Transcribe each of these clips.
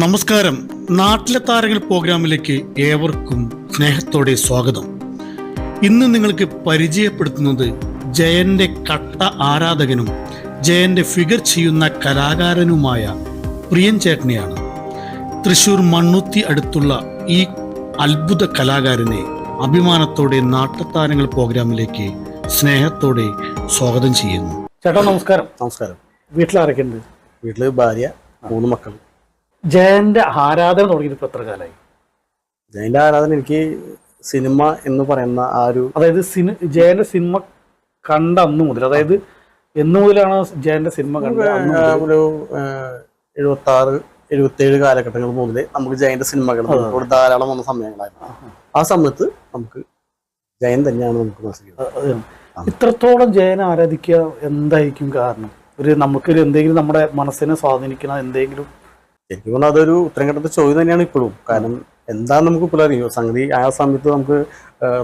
നമസ്കാരം. നാട്ടിലെ താരങ്ങൾ പ്രോഗ്രാമിലേക്ക് ഏവർക്കും സ്നേഹത്തോടെ സ്വാഗതം. ഇന്ന് നിങ്ങൾക്ക് പരിചയപ്പെടുത്തുന്നത് ജയന്റെ കട്ട ആരാധകനും ജയന്റെ ഫിഗർ ചെയ്യുന്ന കലാകാരനുമായ പ്രിയൻ ചേട്ടനെയാണ്. തൃശൂർ മണ്ണുത്തി അടുത്തുള്ള ഈ അത്ഭുത കലാകാരനെ അഭിമാനത്തോടെ നാട്ടുതാരങ്ങൾ പ്രോഗ്രാമിലേക്ക് സ്നേഹത്തോടെ സ്വാഗതം ചെയ്യുന്നു. ചേട്ടാ നമസ്കാരം. നമസ്കാരം. വീട്ടിലാരൊക്കെ ഉണ്ട് വീട്ടിൽ ഭാര്യ മൂന്ന് മക്കൾ ജയന്റെ ആരാധന തുടങ്ങിയിട്ട് ഇപ്പൊ എത്ര കാലമായി? ജയന്റെ ആരാധന എനിക്ക് സിനിമ എന്ന് പറയുന്ന ആ ഒരു അതായത് സിനി ജയന്റെ സിനിമ കണ്ട അന്ന് മുതൽ അതായത് എന്ന് മുതലാണ് ജയന്റെ സിനിമ കണ്ടത് അന്ന് മുതൽ? ഒരു എഴുപത്തി ആറ് എഴുപത്തി ഏഴ് കാലഘട്ടങ്ങൾ മുതൽ നമുക്ക് ജയന്റെ സിനിമകൾ നമുക്കിവിടെ ധാരാളം വന്ന സമയങ്ങളായിരുന്നു. ആ സമയത്ത് നമുക്ക് ജയൻ തന്നെയാണ് നമുക്ക് മനസ്സിലാക്കുന്നത് ഇത്രത്തോളം ജയനെ ആരാധിക്കുക എന്തായിരിക്കും കാരണം? ഒരു നമുക്ക് എന്തെങ്കിലും നമ്മുടെ മനസ്സിനെ സ്വാധീനിക്കുന്ന എന്തെങ്കിലും ശരിക്കും തോന്നുന്നു അതൊരു ഉത്തരം കിട്ടുന്ന ചോദ്യം തന്നെയാണ് ഇപ്പോഴും. കാരണം എന്താ നമുക്ക് ഇപ്പോൾ അറിയോ സംഗതി ആ സമയത്ത് നമുക്ക്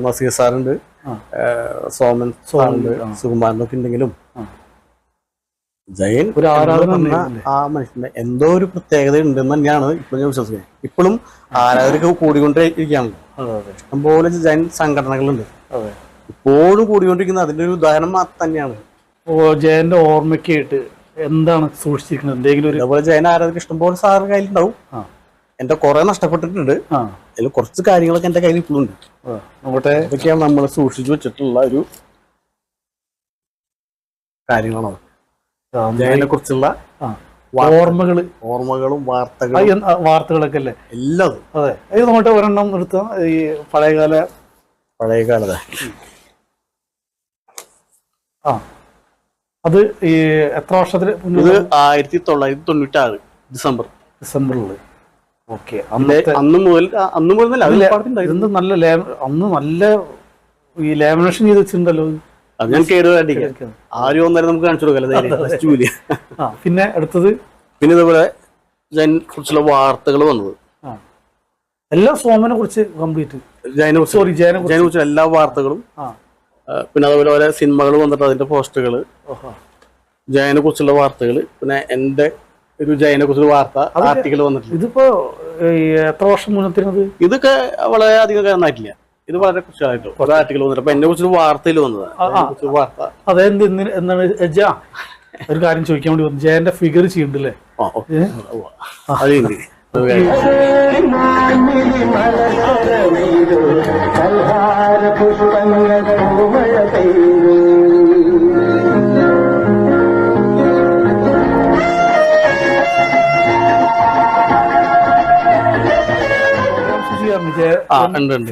നസീർ സാറുണ്ട്. സോമൻ സാറുണ്ട്. സുകുമാരനൊക്കെ ഉണ്ടെങ്കിലും ജയൻ ഒരു ആരാധന ആ മനുഷ്യന്റെ എന്തോ ഒരു പ്രത്യേകത ഉണ്ടെന്ന് തന്നെയാണ് ഇപ്പോഴും ഞാൻ വിശ്വസിക്കുന്നത്. ഇപ്പോഴും ആരാധകർക്ക് കൂടിക്കൊണ്ടേ ഇരിക്കുകയാണ് ഇഷ്ടംപോലെ ജയൻ സംഘടനകളുണ്ട്. ഇപ്പോഴും കൂടിക്കൊണ്ടിരിക്കുന്ന അതിന്റെ ഒരു ഉദാഹരണം തന്നെയാണ്. ജയന്റെ ഓർമ്മയ്ക്കായിട്ട് എന്താണ് സൂക്ഷിച്ചിരിക്കുന്നത്? എന്തെങ്കിലും ഒരു അതുപോലെ ജയൻ ആരാധകർ ഇഷ്ടംപോലെ സാറിന്റെ കയ്യിലുണ്ടാവും. എന്റെ കുറെ നഷ്ടപ്പെട്ടിട്ടുണ്ട്. അതിൽ കുറച്ച് കാര്യങ്ങളൊക്കെ എന്റെ കയ്യിൽ ഇപ്പോഴും ഉണ്ട്. നമ്മുടെ അതൊക്കെയാണ് നമ്മൾ സൂക്ഷിച്ചു വെച്ചിട്ടുള്ള ഒരു കാര്യങ്ങളാണ് ജയനെ കുറിച്ചുള്ള. ഓർമ്മകൾ. ഓർമ്മകളും വാർത്തകളും. വാർത്തകളൊക്കെ അല്ലേ? എല്ലാം അതെ. ഇത് നമ്മുടെ ഒരെണ്ണം എടുത്ത? ഈ പഴയകാല പഴയ കാലത്ത് ആ. അത് ഈ എത്ര വർഷത്തിൽ ഇത് ആയിരത്തി തൊള്ളായിരത്തി തൊണ്ണൂറ്റി ആറ് ഡിസംബർ. ഡിസംബറിൽ ഓക്കെ അന്ന് മുതൽ അന്ന് മുതൽ ഇത് നല്ല അന്ന് നല്ല ഈ ലാമിനേഷൻ ചെയ്ത് വെച്ചിട്ടുണ്ടല്ലോ അത് ഞാൻ ആരും ഒന്നര നമുക്ക് കാണിച്ചു കൊടുക്കല്ല പിന്നെ അടുത്തത്? പിന്നെ ഇതേപോലെ ജയനെ കുറിച്ചുള്ള വാർത്തകൾ വന്നത്. എല്ലാ സോമനെ കുറിച്ച് കംപ്ലീറ്റ് കുറിച്ച്. സോറി ജയനെ കുറിച്ച്. എല്ലാ വാർത്തകളും പിന്നെ അതുപോലെ ഓരോ സിനിമകൾ വന്നിട്ട് അതിന്റെ പോസ്റ്ററുകൾ ജയനെ കുറിച്ചുള്ള വാർത്തകൾ പിന്നെ എന്റെ ഒരു ജയനെ കുറിച്ചുള്ള വാർത്ത ആർട്ടിക്കൽ വന്നിട്ടുണ്ട്. ഇതിപ്പോ എത്ര വർഷം മുന്നത്തിനത് ഇതൊക്കെ വളരെ അധികം കാരണമായിട്ടില്ല. ഇത് വളരെ കുറച്ചായിട്ടോ കുറെ ആർട്ടിക്കൽ വന്നിട്ട്. അപ്പൊ എന്നെ കുറിച്ചൊരു വാർത്തയിൽ വന്നത്. വാർത്ത. അതെന്ത് എന്താണ് ഒരു കാര്യം ചോദിക്കാൻ വേണ്ടി വന്നു. ജയന്റെ ഫിഗർ ചെയ്യണ്ടല്ലേ? അത്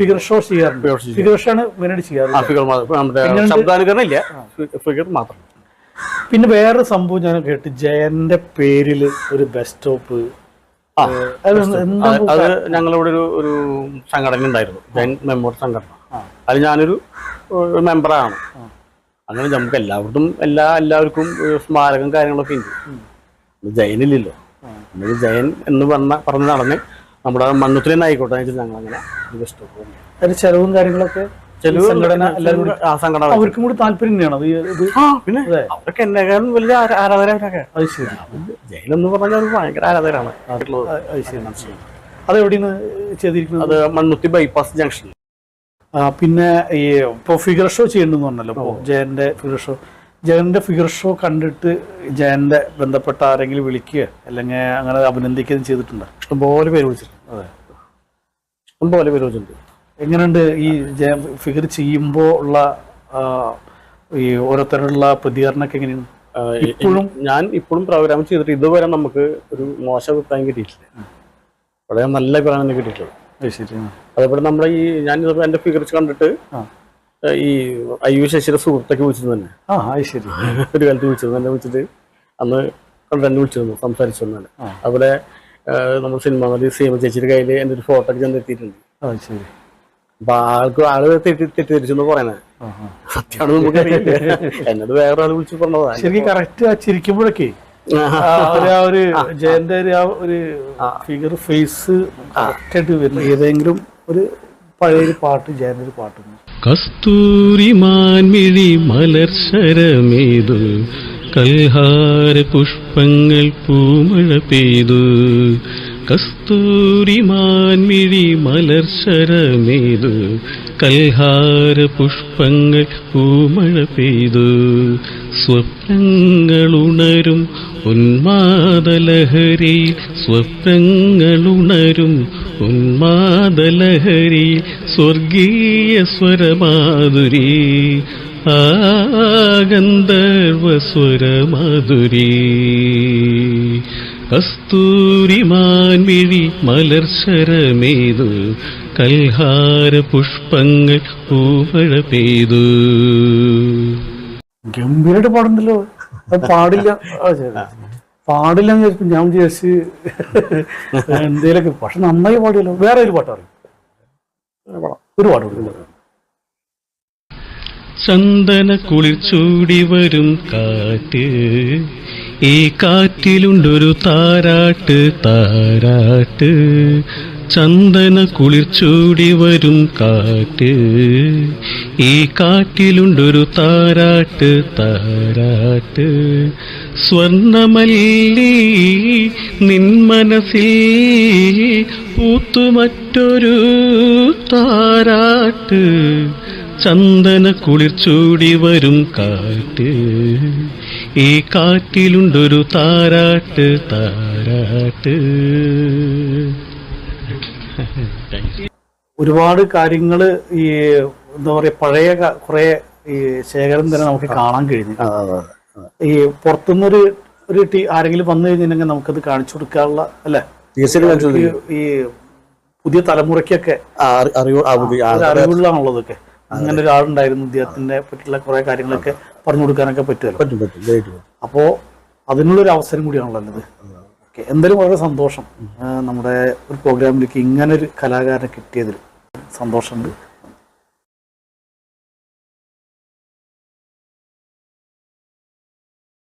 ഫിഗർ ഷോ ചെയ്യാറുണ്ട്. ഫിഗർ ഷോ ആണ് മെയിനായിട്ട് ചെയ്യാറ് ആ ഫിഗർ മാത്രം. ഇപ്പൊ നമ്മുടെ പിന്നെന്ത്? ശബ്ദാനുകരണം ഇല്ല ഫിഗർ മാത്രം. പിന്നെ വേറെ സംഭവം ഞാൻ കേട്ട്. ജയന്റെ പേരിൽ ഒരു ബസ് സ്റ്റോപ്പ് അത് ഞങ്ങളിവിടെ ഒരു ഒരു സംഘടന ഉണ്ടായിരുന്നു. ജയൻ മെമ്പർ സംഘടന. അതിൽ ഞാനൊരു മെമ്പറാണ് അങ്ങനെ നമുക്ക് എല്ലാവർക്കും എല്ലാ എല്ലാവർക്കും സ്മാരകം കാര്യങ്ങളൊക്കെ ഉണ്ട്. ജയനില്ലല്ലോ. ജയൻ എന്ന് പറഞ്ഞ പറഞ്ഞ് നടന്ന് നമ്മുടെ മണ്ണുത്തിൽ തന്നെ ആയിക്കോട്ടെ ഞങ്ങൾ അങ്ങനെ ഒരു ചെലവും കാര്യങ്ങളൊക്കെ അവർക്കും കൂടി താല്പര്യം പിന്നെ അവരൊക്കെ എന്നെക്കാളും വലിയ ആരാ- ആരാധകരവരൊക്കെ അത് ശരി. ജയിലെന്ന് പറഞ്ഞാൽ ഒരു ഭയങ്കര ആരാധകരാണ്. അത് എവിടെയാണ് ചെയ്തിരിക്കുന്നത്? അത് മണ്ണുത്തി ബൈപ്പാസ് ജംഗ്ഷൻ പിന്നെ ഈ ഇപ്പോൾ ഫിഗർ ഷോ ചെയ്യണമെന്ന് പറഞ്ഞല്ലോ ഇപ്പോൾ ജയന്റെ ഫിഗർ ഷോ. ജയന്റെ ഫിഗർ ഷോ കണ്ടിട്ട് ജയന്റെ ബന്ധപ്പെട്ട ആരെങ്കിലും വിളിക്കുക അല്ലെങ്കിൽ അങ്ങനെ അഭിനന്ദിക്കുകയും ചെയ്തിട്ടുണ്ടോ? ഇഷ്ടംപോലെ പേര് വിളിച്ചിട്ടുണ്ട്. അതെ. ഇഷ്ടംപോലെ പേര് വിളിച്ചിട്ടുണ്ട്. എങ്ങനെയുണ്ട് ഈ ജയ ഫിഗർ ചെയ്യുമ്പോൾ ഉള്ള ഈ ഓരോരുത്തരുള്ള പ്രതികരണമൊക്കെ എങ്ങനെയാണ്? ഇപ്പോഴും? ഞാൻ ഇപ്പോഴും പ്രോഗ്രാം ചെയ്തിട്ട് ഇതുവരെ നമുക്ക് ഒരു മോശം അഭിപ്രായം കിട്ടിയിട്ടില്ല. വളരെ നല്ല അഭിപ്രായം തന്നെ ശരി അതേപോലെ നമ്മളെ ഈ ഞാൻ എന്റെ ഫിഗർസ് കണ്ടിട്ട് ഈ അയ്യു ശശിയുടെ സുഹൃത്തൊക്കെ വിളിച്ചത് തന്നെ ആ അത് ശരി. ഒരു കാലത്ത് വിളിച്ചത് എന്നെ വിളിച്ചിട്ട് അന്ന് കണ്ടു വിളിച്ചിരുന്നു സംസാരിച്ചു തന്നെ. അതുപോലെ നമ്മൾ സിനിമ നടി സീമ ചേച്ചിയുടെ കയ്യിൽ എന്റെ ഒരു ഫോട്ടോ ഒക്കെ ചെന്നെത്തിയിട്ടുണ്ട് അത് ശരി. അപ്പൊ ആൾക്ക് ആൾ തെറ്റി തെറ്റിദ്ധരിച്ചെന്ന് പറയണേ. സത്യമാണ് നമുക്ക് നമുക്കറിയില്ല? എന്നോട് വേറെ ആൾ പറഞ്ഞതാണ് പറഞ്ഞതാ. ശരിക്കും കറക്റ്റ് ആ ചിരിക്കുമ്പോഴൊക്കെ ഒരു ജയന്റെ ഒരു ആ ഒരു ഫിഗർ ഫേസ് കറക്റ്റായിട്ട് വരുന്നത്. ഏതെങ്കിലും ഒരു പഴയൊരു പാട്ട് ജയന്റെ ഒരു പാട്ട് കസ്തൂരി മാൻമിഴി മലർശരമേതു കൽഹാര പുഷ്പങ്ങൾ പൂമഴ പെയ്തു. കസ്തൂരി മാൻമിഴി മലർശരമേതു കൽഹാര പുഷ്പങ്ങൾ പൂമഴ പെയ്തു. സ്വപ്നങ്ങളുണരും ഉന്മാദലഹരി സ്വപ്നങ്ങളുണരും ഉന്മാദലഹരി സ്വർഗീയ സ്വരമാധുരി ആഗന്ധർവ സ്വരമാധുരി കസ്തൂരിമാൻമിഴി മലർശരമേതു കൽഹാര പുഷ്പങ്ങൾ പൂമഴ പെയ്തു ഗംഭീരമായിട്ട് പാടുന്നല്ലോ പാടില്ല. പാടില്ല എന്ന് വിചാരിച്ചു ഞാൻ വിചാരിച്ച് എന്തേലൊക്കെ പക്ഷെ നന്നായി പാടിയല്ലോ. വേറെ ഒരു പാട്ട് പറയും. ഒരു പാട്ട് ചന്ദന കുളിർ ചൂടി വരും കാറ്റ്. ഈ കാറ്റിലുണ്ടൊരു താരാട്ട് താരാട്ട്. ചന്ദന കുളിർച്ചൂടി വരും കാറ്റ്. ഈ കാറ്റിലുണ്ടൊരു താരാട്ട് താരാട്ട്. സ്വർണമല്ലി നിൻ മനസ്സിൽ പൂത്തു മറ്റൊരു താരാട്ട്. ചന്ദന കുളിർച്ചൂടി വരും കാറ്റ്. ഈ കാറ്റിലുണ്ടൊരു താരാട്ട് താരാട്ട്. ഒരുപാട് കാര്യങ്ങൾ ഈ എന്താ പറയാ പഴയ കുറെ ഈ ശേഖരം തന്നെ നമുക്ക് കാണാൻ കഴിഞ്ഞു. ഈ പുറത്തുനിന്നൊരു ഒരു ടീ ആരെങ്കിലും വന്നു കഴിഞ്ഞിട്ടുണ്ടെങ്കിൽ നമുക്കത് കാണിച്ചു കൊടുക്കാനുള്ള അല്ലെ? ഈ ഈ പുതിയ തലമുറയ്ക്കൊക്കെ അറിവുള്ളതാണുള്ളതൊക്കെ. അങ്ങനെ ഒരാളുണ്ടായിരുന്നു ഇദ്ദേഹത്തിന്റെ പറ്റിയുള്ള കുറെ കാര്യങ്ങളൊക്കെ പറഞ്ഞു കൊടുക്കാനൊക്കെ പറ്റുമല്ലോ. പറ്റും പറ്റും. അപ്പോ അതിനുള്ളൊരു അവസരം ഓക്കെ എന്തായാലും വളരെ സന്തോഷം. നമ്മുടെ ഒരു പ്രോഗ്രാമിലേക്ക് ഇങ്ങനൊരു കലാകാരനെ കിട്ടിയതിൽ സന്തോഷമുണ്ട്.